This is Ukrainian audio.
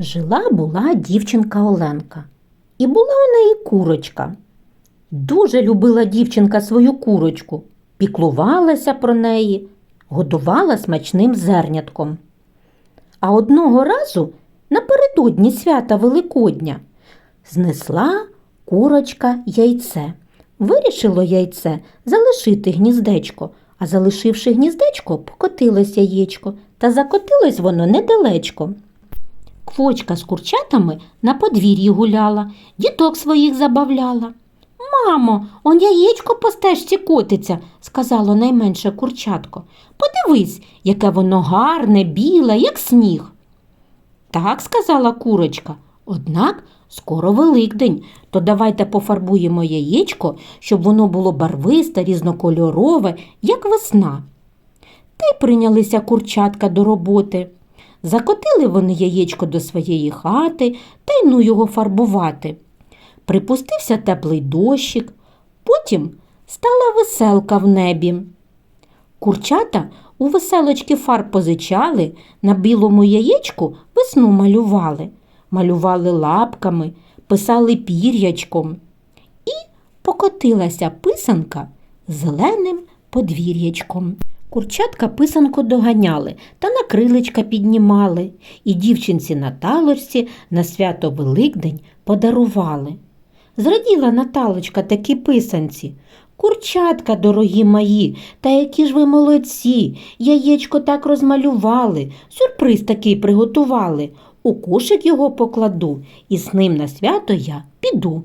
Жила була дівчинка Оленка, і була у неї курочка. Дуже любила дівчинка свою курочку, піклувалася про неї, годувала смачним зернятком. А одного разу напередодні свята Великодня знесла курочка яйце. Вирішило яйце залишити гніздечко, а залишивши гніздечко, покотилось яєчко, та закотилось воно недалечко. Квочка з курчатами на подвір'ї гуляла, діток своїх забавляла. Мамо, он яєчко по стежці котиться, сказало найменше курчатко. Подивись, яке воно гарне, біле, як сніг. Так, сказала курочка. Однак скоро Великдень, то давайте пофарбуємо яєчко, щоб воно було барвисте, різнокольорове, як весна. Та й прийнялися курчатка до роботи. Закотили вони яєчко до своєї хати та й ну його фарбувати. Припустився теплий дощик, потім стала веселка в небі. Курчата у веселочки фарб позичали, на білому яєчку весну малювали, малювали лапками, писали пір'ячком. І покотилася писанка зеленим подвір'ячком. Курчатка писанку доганяли та на крилечка піднімали, і дівчинці Наталочці на свято Великдень подарували. Зраділа Наталочка такі писанці. Курчатка, дорогі мої, та які ж ви молодці, яєчко так розмалювали, сюрприз такий приготували. У кошик його покладу, і з ним на свято я піду.